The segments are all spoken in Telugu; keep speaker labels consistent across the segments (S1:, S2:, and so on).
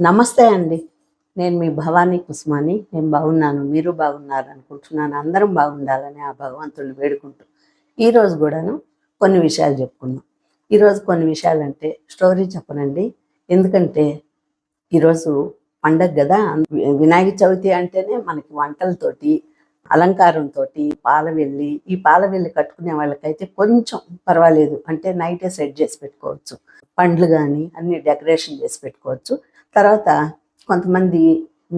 S1: నమస్తే అండి. నేను మీ భవానీ కుస్మాని. నేను బాగున్నాను. మీరు బాగున్నారు అనుకుంటున్నాను. అందరం బాగుండాలని ఆ భగవంతుడిని వేడుకుంటూ ఈరోజు కూడాను కొన్ని విషయాలు చెప్పుకుందాం. ఈరోజు కొన్ని విషయాలు అంటే స్టోరీ చెప్పనండి. ఎందుకంటే ఈరోజు పండగ కదా. వినాయక చవితి అంటేనే మనకి వంటలతోటి అలంకారంతో పాలవెల్లి ఈ పాలవెల్లి కట్టుకునే వాళ్ళకైతే కొంచెం పర్వాలేదు. అంటే నైటే సెట్ చేసి పెట్టుకోవచ్చు. పండ్లు కానీ అన్ని డెకరేషన్ చేసి పెట్టుకోవచ్చు. తర్వాత కొంతమంది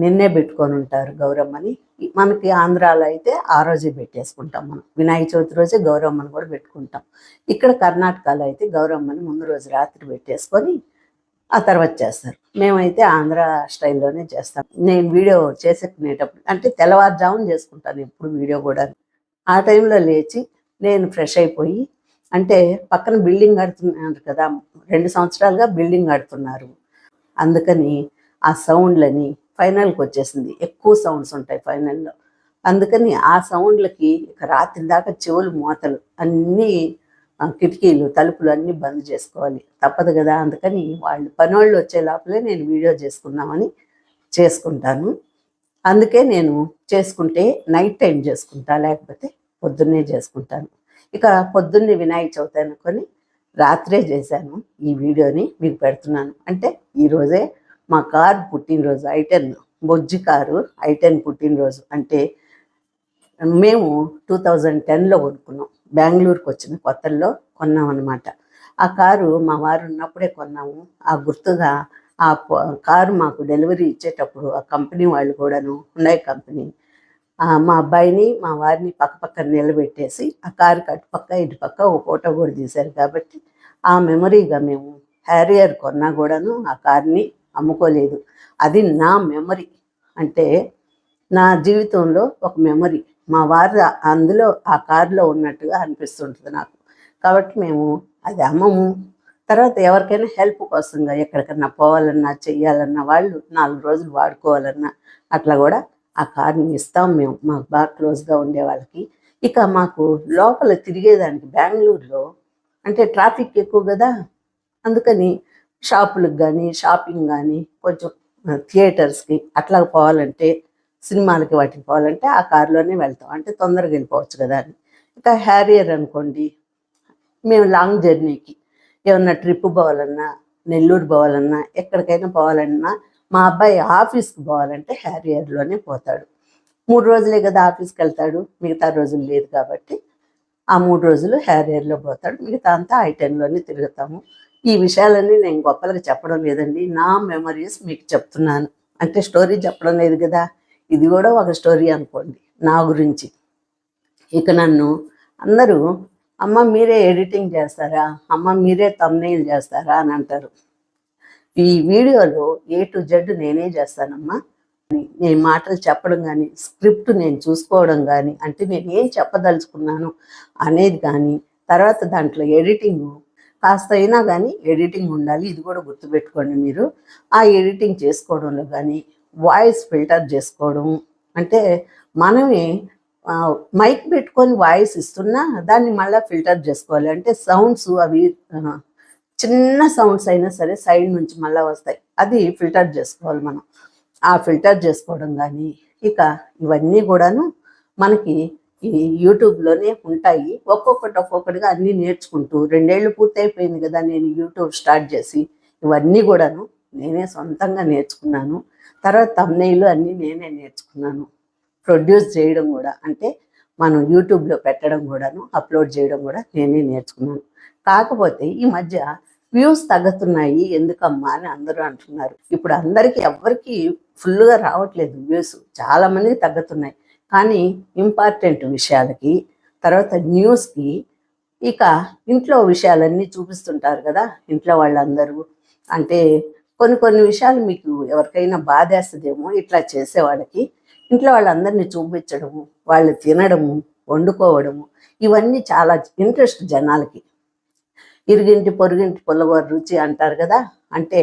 S1: నిన్నే పెట్టుకొని ఉంటారు గౌరమ్మని. మనకి ఆంధ్రాలో అయితే ఆ రోజే పెట్టేసుకుంటాం మనం. వినాయక చవితి రోజే గౌరమ్మని కూడా పెట్టుకుంటాం. ఇక్కడ కర్ణాటకలో అయితే గౌరమ్మని ముందు రోజు రాత్రి పెట్టేసుకొని ఆ తర్వాత చేస్తారు. మేమైతే ఆంధ్ర స్టైల్లోనే చేస్తాం. నేను వీడియో చేసుకునేటప్పుడు అంటే తెల్లవారుజామున చేసుకుంటాను ఎప్పుడు వీడియో కూడా. ఆ టైంలో లేచి నేను ఫ్రెష్ అయిపోయి అంటే పక్కన బిల్డింగ్ కడుతున్నారు కదా రెండు సంవత్సరాలుగా బిల్డింగ్ కడుతున్నారు. అందుకని ఆ సౌండ్లని ఫైనల్కి వచ్చేసింది. ఎక్కువ సౌండ్స్ ఉంటాయి ఫైనల్లో. అందుకని ఆ సౌండ్లకి ఇక రాత్రి దాకా చెవులు మూతలు అన్నీ కిటికీలు తలుపులు అన్నీ బంద్ చేసుకోవాలి. తప్పదు కదా అందుకని వాళ్ళు పనోళ్ళు వచ్చే లోపలే నేను వీడియో చేసుకుందామని చేసుకుంటాను. అందుకే నేను చేసుకుంటే నైట్ టైం చేసుకుంటా లేకపోతే పొద్దున్నే చేసుకుంటాను. ఇక పొద్దున్నే వినాయక చవితి అనుకొని రాత్రే చేశాను ఈ వీడియోని మీకు పెడుతున్నాను. అంటే ఈరోజే మా కారు పుట్టినరోజు ఐటెన్ బొజ్జి కారు ఐటెన్ పుట్టినరోజు. అంటే మేము టూ థౌజండ్ టెన్లో కొనుక్కున్నాం. బెంగళూరుకి వచ్చిన కొత్తల్లో కొన్నాం అనమాట ఆ కారు మా వారు ఉన్నప్పుడే కొన్నాము. ఆ గుర్తుగా ఆ కారు మాకు డెలివరీ ఇచ్చేటప్పుడు ఆ కంపెనీ వాళ్ళు కూడాను ఉన్నాయి కంపెనీ మా అబ్బాయిని మా వారిని పక్క పక్కన నిలబెట్టేసి ఆ కారు అటుపక్క ఇటుపక్క ఒక ఫోటో కూడా తీశారు కాబట్టి ఆ మెమరీగా మేము హ్యారియర్ కొన్నా కూడాను ఆ కార్ని అమ్ముకోలేదు. అది నా మెమరీ. అంటే నా జీవితంలో ఒక మెమరీ. మా వారు అందులో ఆ కారులో ఉన్నట్టుగా అనిపిస్తుంటుంది నాకు. కాబట్టి మేము అది అమ్మము. తర్వాత ఎవరికైనా హెల్ప్ కోసంగా ఎక్కడికన్నా పోవాలన్నా చెయ్యాలన్నా వాళ్ళు నాలుగు రోజులు వాడుకోవాలన్నా అట్లా కూడా ఆ కార్ని ఇస్తాం మేము. మాకు బాగా క్లోజ్గా ఉండే వాళ్ళకి. ఇక మాకు లోపల తిరిగేదానికి బెంగళూరులో అంటే ట్రాఫిక్ ఎక్కువ కదా. అందుకని షాపులకు కానీ షాపింగ్ కానీ కొంచెం థియేటర్స్కి అట్లా పోవాలంటే సినిమాలకి వాటికి పోవాలంటే ఆ కారులోనే వెళ్తాం. అంటే తొందరగా వెళ్ళిపోవచ్చు కదా అని. ఇక హ్యారియర్ అనుకోండి. మేము లాంగ్ జర్నీకి. ఏమన్నా ట్రిప్ పోవాలన్నా నెల్లూరు పోవాలన్నా ఎక్కడికైనా పోవాలన్నా మా అబ్బాయి ఆఫీస్కి పోవాలంటే హ్యారియర్లోనే పోతాడు. మూడు రోజులే కదా ఆఫీస్కి వెళ్తాడు. మిగతా రోజులు లేదు కాబట్టి ఆ మూడు రోజులు హ్యారియర్లో పోతాడు. మిగతా అంతా ఐటెన్లోనే తిరుగుతాము. ఈ విషయాలన్నీ నేను గొప్పలకు చెప్పడం లేదండి. నా మెమరీస్ మీకు చెప్తున్నాను. అంటే స్టోరీ చెప్పడం లేదు కదా. ఇది కూడా ఒక స్టోరీ అనుకోండి. నా గురించి. ఇక నన్ను అందరూ అమ్మ మీరే ఎడిటింగ్ చేస్తారా? అమ్మ మీరే తమ్నైల్ చేస్తారా? అని అంటారు. ఈ వీడియోలో ఏ టు జెడ్ నేనే చేస్తానమ్మా. నేను మాటలు చెప్పడం కానీ స్క్రిప్ట్ నేను చూసుకోవడం కానీ అంటే నేను ఏం చెప్పదలుచుకున్నాను అనేది కానీ తర్వాత దాంట్లో ఎడిటింగ్ కాస్త అయినా కానీ ఎడిటింగ్ ఉండాలి. ఇది కూడా గుర్తుపెట్టుకోండి మీరు. ఆ ఎడిటింగ్ చేసుకోవడంలో కానీ వాయిస్ ఫిల్టర్ చేసుకోవడం అంటే మనమే మైక్ పెట్టుకొని వాయిస్ ఇస్తున్నా దాన్ని మళ్ళీ ఫిల్టర్ చేసుకోవాలి. అంటే సౌండ్స్ అవి చిన్న సౌండ్స్ అయినా సరే సైడ్ నుంచి మళ్ళీ వస్తాయి. అది ఫిల్టర్ చేసుకోవాలి మనం. ఆ ఫిల్టర్ చేసుకోవడం కానీ ఇక ఇవన్నీ కూడాను మనకి ఈ యూట్యూబ్లోనే ఉంటాయి. ఒక్కొక్కటి ఒక్కొక్కటిగా అన్నీ నేర్చుకుంటూ రెండేళ్ళు పూర్తయిపోయింది కదా నేను యూట్యూబ్ స్టార్ట్ చేసి ఇవన్నీ కూడాను నేనే సొంతంగా నేర్చుకున్నాను. తర్వాత తమ్నైలు అన్నీ నేనే నేర్చుకున్నాను. ప్రొడ్యూస్ చేయడం కూడా అంటే మనం యూట్యూబ్లో పెట్టడం కూడాను అప్లోడ్ చేయడం కూడా నేనే నేర్చుకున్నాను. కాకపోతే ఈ మధ్య వ్యూస్ తగ్గుతున్నాయి. ఎందుకమ్మా అని అందరూ అంటున్నారు. ఇప్పుడు అందరికీ ఎవరికి ఫుల్గా రావట్లేదు వ్యూస్. చాలా మందికి తగ్గుతున్నాయి. కానీ ఇంపార్టెంట్ విషయాలకి తర్వాత న్యూస్కి ఇక ఇంట్లో విషయాలన్నీ చూపిస్తుంటారు కదా ఇంట్లో వాళ్ళందరూ. అంటే కొన్ని కొన్ని విషయాలు మీకు ఎవరికైనా బాధేస్తుందేమో ఇట్లా చేసే వాళ్ళకి. ఇంట్లో వాళ్ళందరినీ చూపించడము వాళ్ళు తినడము వండుకోవడము ఇవన్నీ చాలా ఇంట్రెస్ట్ జనాలకి. ఇరుగింటి పొరుగింటి పుల్లవారి రుచి అంటారు కదా అంటే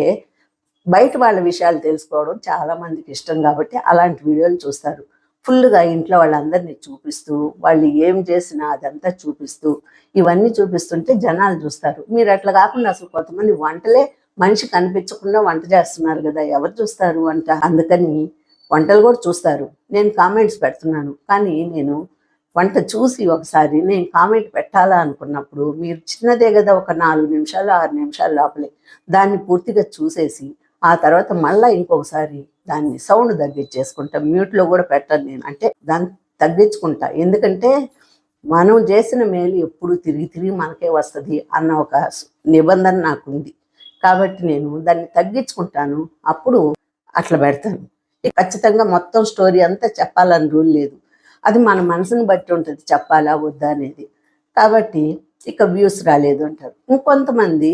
S1: బయట వాళ్ళ విషయాలు తెలుసుకోవడం చాలా మందికి ఇష్టం కాబట్టి అలాంటి వీడియోలు చూస్తారు. ఫుల్గా ఇంట్లో వాళ్ళందరినీ చూపిస్తూ వాళ్ళు ఏం చేసినా అదంతా చూపిస్తూ ఇవన్నీ చూపిస్తుంటే జనాలు చూస్తారు. మీరు అట్లా కాకుండా అసలు కొంతమంది వంటలే మనిషి కనిపించకుండా వంట చేస్తున్నారు కదా ఎవరు చూస్తారు వంట? అందుకని వంటలు కూడా చూస్తారు. నేను కామెంట్స్ పెడుతున్నాను. కానీ నేను వంట చూసి ఒకసారి నేను కామెంట్ పెట్టాలా అనుకున్నప్పుడు మీరు చిన్నదే కదా ఒక నాలుగు నిమిషాలు ఆరు నిమిషాల లోపలే. దాన్ని పూర్తిగా చూసేసి ఆ తర్వాత మళ్ళీ ఇంకొకసారి దాన్ని సౌండ్ తగ్గించేసుకుంటా. మ్యూట్లో కూడా పెట్టను నేను. అంటే దాన్ని తగ్గించుకుంటా. ఎందుకంటే మనం చేసిన మేలు ఎప్పుడు తిరిగి తిరిగి మనకే వస్తుంది అన్న ఒక నిబంధన నాకు ఉంది కాబట్టి నేను దాన్ని తగ్గించుకుంటాను. అప్పుడు అట్లా పెడతాను. ఖచ్చితంగా మొత్తం స్టోరీ అంతా చెప్పాలని రూల్ లేదు. అది మన మనసుని బట్టి ఉంటుంది చెప్పాలా వద్దా అనేది. కాబట్టి ఇక వ్యూస్ రాలేదు అంటారు. ఇంకొంతమంది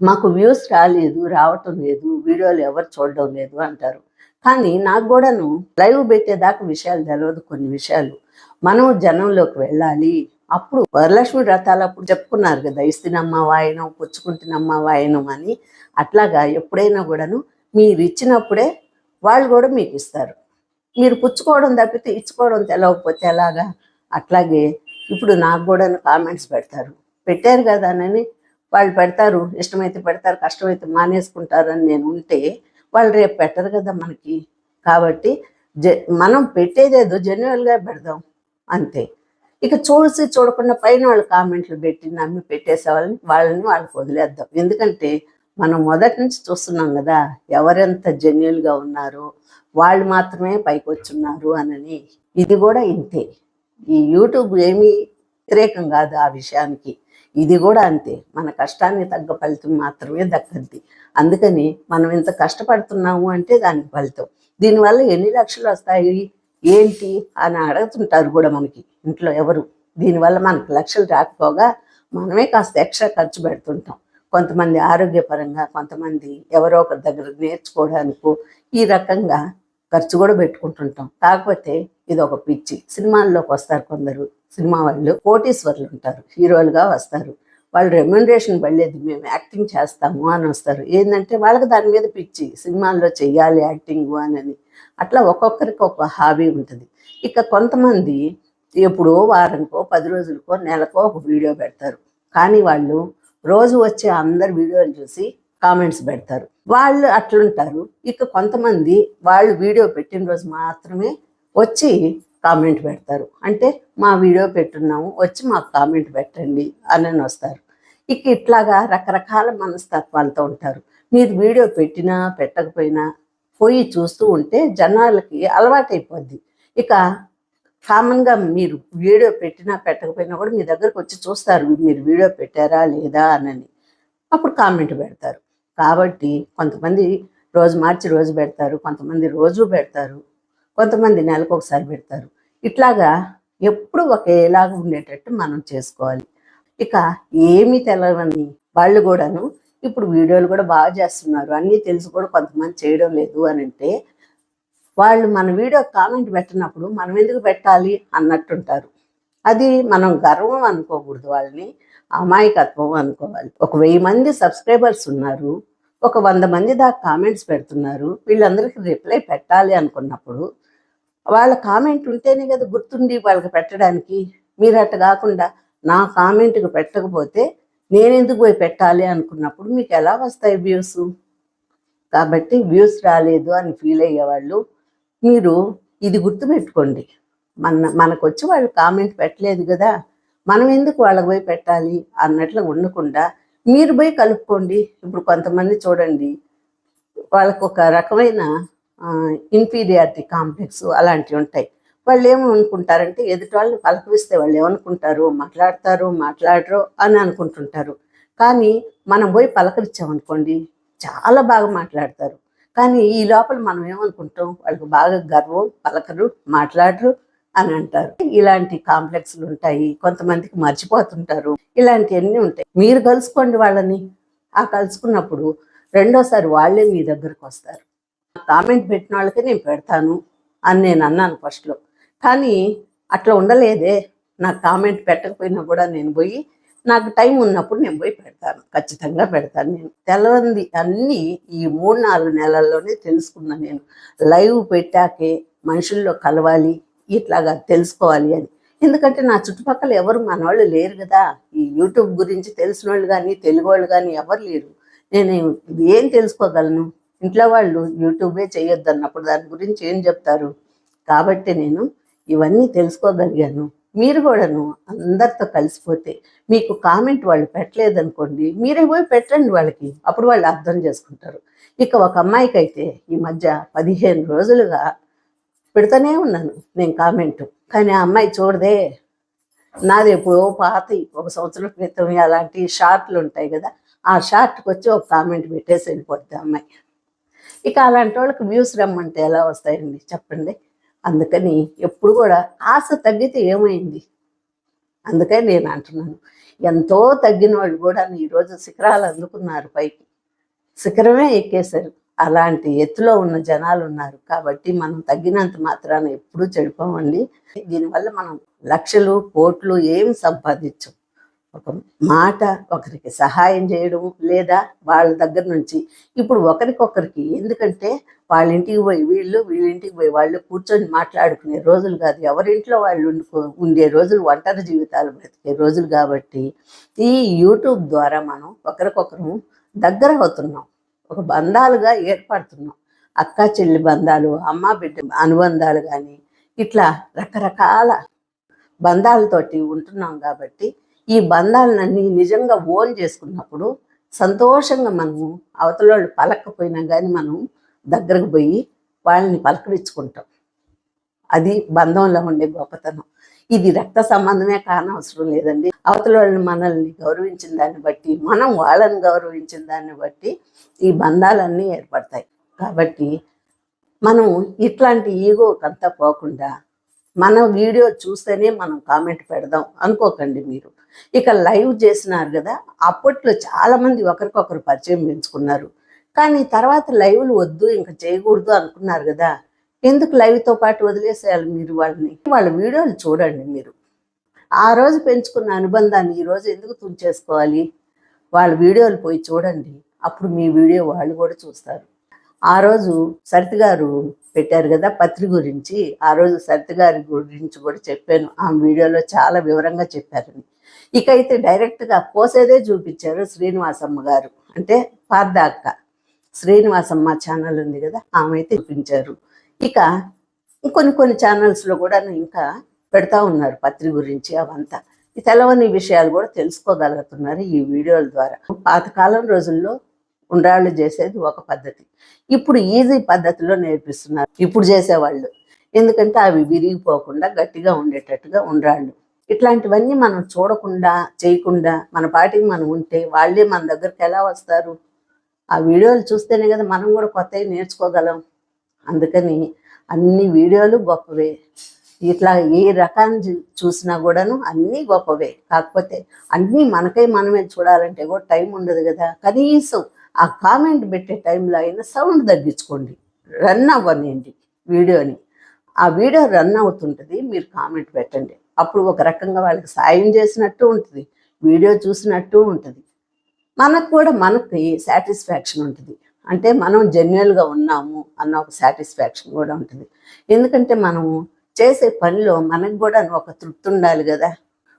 S1: మాకు వ్యూస్ రాలేదు రావటం లేదు వీడియోలు ఎవరు చూడడం లేదు అంటారు. కానీ నాకు కూడాను లైవ్ పెట్టేదాకా విషయాలు తెలియదు కొన్ని విషయాలు. మనం జనంలోకి వెళ్ళాలి. అప్పుడు వరలక్ష్మి వ్రతాలు అప్పుడు చెప్పుకున్నారు కదా ఇస్తినమ్మ వాయనం పుచ్చుకుంటున్నమ్మ వాయనం అని. అట్లాగా ఎప్పుడైనా కూడాను మీరు ఇచ్చినప్పుడే వాళ్ళు కూడా మీకు ఇస్తారు. మీరు పుచ్చుకోవడం తప్పితే ఇచ్చుకోవడం తెలవకపోతే ఎలాగా? అట్లాగే ఇప్పుడు నాకు కూడా కామెంట్స్ పెడతారు. పెట్టారు కదా అని వాళ్ళు పెడతారు ఇష్టమైతే పెడతారు కష్టమైతే మానేసుకుంటారని నేను ఉంటే వాళ్ళు రేపు పెట్టరు కదా మనకి. కాబట్టి జ మనం పెట్టేదేదో జెన్యువల్గా పెడదాం అంతే. ఇక చూసి చూడకుండా పైన వాళ్ళు కామెంట్లు పెట్టి నమ్మి పెట్టేసే వాళ్ళని వాళ్ళని వాళ్ళకి వదిలేద్దాం. ఎందుకంటే మనం మొదటి నుంచి చూస్తున్నాం కదా ఎవరెంత జెన్యున్గా ఉన్నారో వాళ్ళు మాత్రమే పైకి వచ్చున్నారు అనని. ఇది కూడా ఇంతే. ఈ యూట్యూబ్ ఏమీ వ్యతిరేకం కాదు ఆ విషయానికి. ఇది కూడా అంతే. మన కష్టానికి తగ్గ ఫలితం మాత్రమే దక్కద్ది అందుకని మనం ఇంత కష్టపడుతున్నాము అంటే దానికి ఫలితం. దీనివల్ల ఎన్ని లక్షలు వస్తాయి? ఏంటి? అని అడుగుతుంటారు కూడా మనకి ఇంట్లో ఎవరు. దీనివల్ల మనకు లక్షలు రాకపోగా మనమే కాస్త ఎక్స్ట్రా ఖర్చు పెడుతుంటాం. కొంతమంది ఆరోగ్యపరంగా కొంతమంది ఎవరో ఒకరి దగ్గర నేర్చుకోవడానికి ఈ రకంగా ఖర్చు కూడా పెట్టుకుంటుంటాం. కాకపోతే ఇది ఒక పిచ్చి. సినిమాల్లోకి వస్తారు కొందరు. సినిమా వాళ్ళు కోటీశ్వర్లు ఉంటారు. హీరోలుగా వస్తారు. వాళ్ళు రెమ్యునరేషన్ పడలేదు. మేము యాక్టింగ్ చేస్తాము అని వస్తారు. ఏంటంటే వాళ్ళకి దాని మీద పిచ్చి. సినిమాల్లో చెయ్యాలి యాక్టింగ్ అని అట్లా ఒక్కొక్కరికి ఒక హాబీ ఉంటుంది. ఇక కొంతమంది ఎప్పుడో వారంకో పది రోజులకో నెలకో ఒక వీడియో పెడతారు. కానీ వాళ్ళు రోజు వచ్చే అందరు వీడియోలు చూసి కామెంట్స్ పెడతారు. వాళ్ళు అట్లుంటారు. ఇక కొంతమంది వాళ్ళు వీడియో పెట్టిన రోజు మాత్రమే వచ్చి కామెంట్ పెడతారు. అంటే మా వీడియో పెట్టున్నాము వచ్చి మాకు కామెంట్ పెట్టండి అని వస్తారు. ఇక ఇట్లాగా రకరకాల మనస్తత్వాలతో ఉంటారు. మీరు వీడియో పెట్టినా పెట్టకపోయినా పోయి చూస్తూ ఉంటే జనాలకి అలవాటైపోద్ది. ఇక కామన్గా మీరు వీడియో పెట్టినా పెట్టకపోయినా కూడా మీ దగ్గరకు వచ్చి చూస్తారు మీరు వీడియో పెట్టారా లేదా అని అప్పుడు కామెంట్ పెడతారు. కాబట్టి కొంతమంది రోజు మార్చి రోజు పెడతారు కొంతమంది రోజు పెడతారు కొంతమంది నెలకు ఒకసారి పెడతారు. ఇట్లాగా ఎప్పుడు ఒకేలాగా ఉండేటట్టు మనం చేసుకోవాలి. ఇక ఏమీ తెలవని వాళ్ళు కూడాను ఇప్పుడు వీడియోలు కూడా బాగా చేస్తున్నారు. అన్నీ తెలిసి కూడా కొంతమంది చేయడం లేదు అని అంటే వాళ్ళు మన వీడియో కామెంట్ పెట్టినప్పుడు మనం ఎందుకు పెట్టాలి అన్నట్టుంటారు. అది మనం గర్వం అనుకోకూడదు వాళ్ళని అమాయకత్వం అనుకోవాలి. ఒక వెయ్యి మంది సబ్స్క్రైబర్స్ ఉన్నారు ఒక వంద మంది దాకా కామెంట్స్ పెడుతున్నారు వీళ్ళందరికీ రిప్లై పెట్టాలి అనుకున్నప్పుడు వాళ్ళ కామెంట్ ఉంటేనే కదా గుర్తుండి వాళ్ళకి పెట్టడానికి. మీరు అట్ట కాకుండా నా కామెంట్కి పెట్టకపోతే నేను ఎందుకు పోయి పెట్టాలి అనుకున్నప్పుడు మీకు ఎలా వస్తాయి వ్యూస్? కాబట్టి వ్యూస్ రాలేదు అని ఫీల్ అయ్యేవాళ్ళు మీరు ఇది గుర్తుపెట్టుకోండి. మన మనకు వచ్చి వాళ్ళు కామెంట్ పెట్టలేదు కదా మనం ఎందుకు వాళ్ళకి పోయి పెట్టాలి అన్నట్లు ఉండకుండా మీరు పోయి కలుపుకోండి. ఇప్పుడు కొంతమంది చూడండి వాళ్ళకు ఒక రకమైన ఇన్ఫీరియారిటీ కాంప్లెక్స్ అలాంటివి ఉంటాయి. వాళ్ళు ఏమనుకుంటారంటే ఎదుటి వాళ్ళని పలకరిస్తే వాళ్ళు ఏమనుకుంటారు? మాట్లాడతారు మాట్లాడరు అని అనుకుంటుంటారు. కానీ మనం పోయి పలకరించామనుకోండి చాలా బాగా మాట్లాడతారు. కానీ ఈ లోపల మనం ఏమనుకుంటాం? వాళ్ళకి బాగా గర్వం పలకరు మాట్లాడరు అని అంటారు. ఇలాంటి కాంప్లెక్స్లు ఉంటాయి. కొంతమందికి మర్చిపోతుంటారు. ఇలాంటివన్నీ ఉంటాయి. మీరు కలుసుకోండి వాళ్ళని. ఆ కలుసుకున్నప్పుడు రెండోసారి వాళ్ళే మీ దగ్గరకు వస్తారు. కామెంట్ పెట్టిన వాళ్ళకే నేను పెడతాను అని నేను అన్నాను ఫస్ట్లో. కానీ అట్లా ఉండలేదే. నాకు కామెంట్ పెట్టకపోయినా కూడా నేను పోయి నాకు టైం ఉన్నప్పుడు నేను పోయి పెడతాను. ఖచ్చితంగా పెడతాను నేను. తెలవంది అన్నీ ఈ మూడు నాలుగు నెలల్లోనే తెలుసుకున్నాను నేను. లైవ్ పెట్టాకే మనుషుల్లో కలవాలి ఇట్లాగా తెలుసుకోవాలి అని. ఎందుకంటే నా చుట్టుపక్కల ఎవరు మన వాళ్ళు లేరు కదా. ఈ యూట్యూబ్ గురించి తెలిసిన వాళ్ళు కానీ తెలుగు వాళ్ళు కానీ ఎవరు లేరు. నేను ఏం తెలుసుకోగలను? ఇంట్లో వాళ్ళు యూట్యూబే చేయొద్దు అన్నప్పుడు దాని గురించి ఏం చెప్తారు? కాబట్టి నేను ఇవన్నీ తెలుసుకోగలిగాను. మీరు కూడాను అందరితో కలిసిపోతే మీకు కామెంట్ వాళ్ళు పెట్టలేదనుకోండి మీరే పోయి పెట్టండి వాళ్ళకి. అప్పుడు వాళ్ళు అర్థం చేసుకుంటారు. ఇక ఒక అమ్మాయికి అయితే ఈ మధ్య పదిహేను రోజులుగా పెడుతూనే ఉన్నాను నేను కామెంట్. కానీ ఆ అమ్మాయి చూడదే. నాది ఎప్పుడో పాత ఒక సంవత్సరం క్రితం అలాంటి షార్ట్లు ఉంటాయి కదా ఆ షార్ట్కి వచ్చి ఒక కామెంట్ పెట్టేసి వెళ్ళిపోద్ది అమ్మాయి. ఇక అలాంటి వాళ్ళకి వ్యూస్ రమ్మంటే ఎలా వస్తాయండి? చెప్పండి. అందుకని ఎప్పుడు కూడా ఆశ తగ్గితే ఏమైంది? అందుకని నేను అంటున్నాను. ఎంతో తగ్గిన వాళ్ళు కూడా ఈరోజు శిఖరాలు అందుకున్నారు పైకి. శిఖరమే ఎక్కేశారు. అలాంటి ఎత్తులో ఉన్న జనాలు ఉన్నారు. కాబట్టి మనం తగ్గినంత మాత్రాన ఎప్పుడూ చెడిపోమండి. దీనివల్ల మనం లక్షలు కోట్లు ఏం సంపాదించం. ఒక మాట ఒకరికి సహాయం చేయడం లేదా వాళ్ళ దగ్గర నుంచి ఇప్పుడు ఒకరికొకరికి ఎందుకంటే వాళ్ళ ఇంటికి పోయి వీళ్ళు వీళ్ళ ఇంటికి పోయి వాళ్ళు కూర్చొని మాట్లాడుకునే రోజులు కాదు. ఎవరింట్లో వాళ్ళు ఉండుకో ఉండే రోజులు ఒంటరి జీవితాలు బ్రతికే రోజులు కాబట్టి ఈ యూట్యూబ్ ద్వారా మనం ఒకరికొకరు దగ్గర అవుతున్నాం. ఒక బంధాలుగా ఏర్పడుతున్నాం. అక్క చెల్లి బంధాలు అమ్మ బిడ్డ అనుబంధాలు కానీ ఇట్లా రకరకాల బంధాలతోటి ఉంటున్నాం కాబట్టి ఈ బంధాలన్నీ నిజంగా ఓన్ చేసుకున్నప్పుడు సంతోషంగా మనము అవతల వాళ్ళు పలకపోయినా కానీ మనం దగ్గరకు పోయి వాళ్ళని పలకరించుకుంటాం. అది బంధంలో ఉండే గొప్పతనం. ఇది రక్త సంబంధమే కానవసరం లేదండి. అవతల వాళ్ళని మనల్ని గౌరవించిన దాన్ని బట్టి మనం వాళ్ళని గౌరవించిన దాన్ని బట్టి ఈ బంధాలన్నీ ఏర్పడతాయి. కాబట్టి మనం ఇట్లాంటి ఈగోకంతా పోకుండా మన వీడియో చూస్తేనే మనం కామెంట్ పెడదాం. అనుకోకండి మీరు. ఇక లైవ్ చేసినారు కదా అప్పట్లో చాలా మంది ఒకరికొకరు పరిచయం పెంచుకున్నారు. కానీ తర్వాత లైవ్లు వద్దు ఇంకా చేయకూడదు అనుకున్నారు కదా. ఎందుకు లైవ్తో పాటు వదిలేసేయాలి మీరు వాళ్ళని? వాళ్ళ వీడియోలు చూడండి మీరు. ఆ రోజు పెంచుకున్న అనుబంధాన్ని ఈ రోజు ఎందుకు తుంచేసుకోవాలి? వాళ్ళ వీడియోలు పోయి చూడండి. అప్పుడు మీ వీడియో వాళ్ళు కూడా చూస్తారు. ఆ రోజు సరిత గారు పెట్టారు కదా పత్రి గురించి. ఆ రోజు సరిత గారి గురించి కూడా చెప్పాను. ఆ వీడియోలో చాలా వివరంగా చెప్పారని ఇక అయితే డైరెక్ట్గా కోసేదే చూపించారు శ్రీనివాసమ్మ గారు. అంటే పార్ద అక్క. శ్రీనివాసమ్మ ఛానల్ ఉంది కదా ఆమె అయితే చూపించారు. ఇక కొన్ని కొన్ని ఛానల్స్లో కూడా ఇంకా పెడతా ఉన్నారు పత్రి గురించి అవంతా. తెలవని విషయాలు కూడా తెలుసుకోగలుగుతున్నారు ఈ వీడియోల ద్వారా. పాతకాలం రోజుల్లో ఉండ్రాళ్ళు చేసేది ఒక పద్ధతి. ఇప్పుడు ఈజీ పద్ధతిలో నేర్పిస్తున్నారు. ఇప్పుడు చేసేవాళ్ళు. ఎందుకంటే అవి విరిగిపోకుండా గట్టిగా ఉండేటట్టుగా ఉండ్రాళ్ళు ఇట్లాంటివన్నీ మనం చూడకుండా చేయకుండా మన పాటికి మనం ఉంటే వాళ్ళే మన దగ్గరికి ఎలా వస్తారు? ఆ వీడియోలు చూస్తేనే కదా మనం కూడా కొత్తవి నేర్చుకోగలం. అందుకని అన్ని వీడియోలు గొప్పవే. ఇట్లా ఏ రకాన్ని చూసినా కూడాను అన్నీ గొప్పవే. కాకపోతే అన్నీ మనకై మనమే చూడాలంటే కూడా టైం ఉండదు కదా. కనీసం ఆ కామెంట్ పెట్టే టైంలో అయినా సౌండ్ తగ్గించుకోండి. రన్ అవ్వనియండి వీడియోని. ఆ వీడియో రన్ అవుతుంటుంది మీరు కామెంట్ పెట్టండి. అప్పుడు ఒక రకంగా వాళ్ళకి సాయం చేసినట్టు ఉంటుంది వీడియో చూసినట్టు ఉంటుంది. మనకు కూడా మనకి సాటిస్ఫాక్షన్ ఉంటుంది. అంటే మనం జెన్యున్గా ఉన్నాము అన్న ఒక సాటిస్ఫాక్షన్ కూడా ఉంటుంది. ఎందుకంటే మనము చేసే పనిలో మనకు కూడా ఒక తృప్తి ఉండాలి కదా.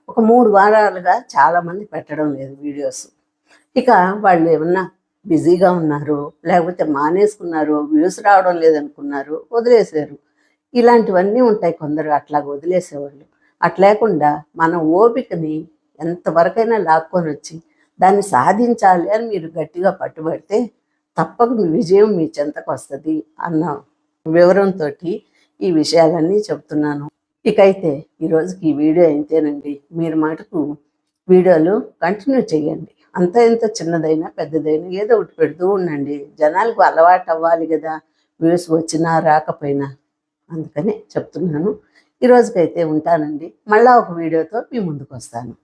S1: ఒక మూడు వారాలుగా చాలామంది పెట్టడం లేదు వీడియోస్. ఇక వాళ్ళు ఏమన్నా బిజీగా ఉన్నారు లేకపోతే మానేసుకున్నారు వ్యూస్ రావడం లేదనుకున్నారు వదిలేశారు. ఇలాంటివన్నీ ఉంటాయి కొందరు అట్లా వదిలేసేవాళ్ళు. అట్లా లేకుండా మన ఓపికని ఎంతవరకైనా లాక్కొని వచ్చి దాన్ని సాధించాలి అని మీరు గట్టిగా పట్టుబడితే తప్పక మీ విజయం మీ చెంతకు వస్తుంది అన్న వివరంతో ఈ విషయాలన్నీ చెప్తున్నాను. ఇకైతే ఈ రోజుకి ఈ వీడియో అయితేనండి మీరు మటుకు వీడియోలు కంటిన్యూ చేయండి. అంత ఎంత చిన్నదైనా పెద్దదైనా ఏదో ఒకటి పెడుతూ ఉండండి. జనాలకు అలవాటు అవ్వాలి కదా. వ్యూస్ వచ్చినా రాకపోయినా. అందుకనే చెప్తున్నాను. ఈ రోజుకైతే ఉంటానండి. మళ్ళా ఒక వీడియోతో మీ ముందుకు వస్తాను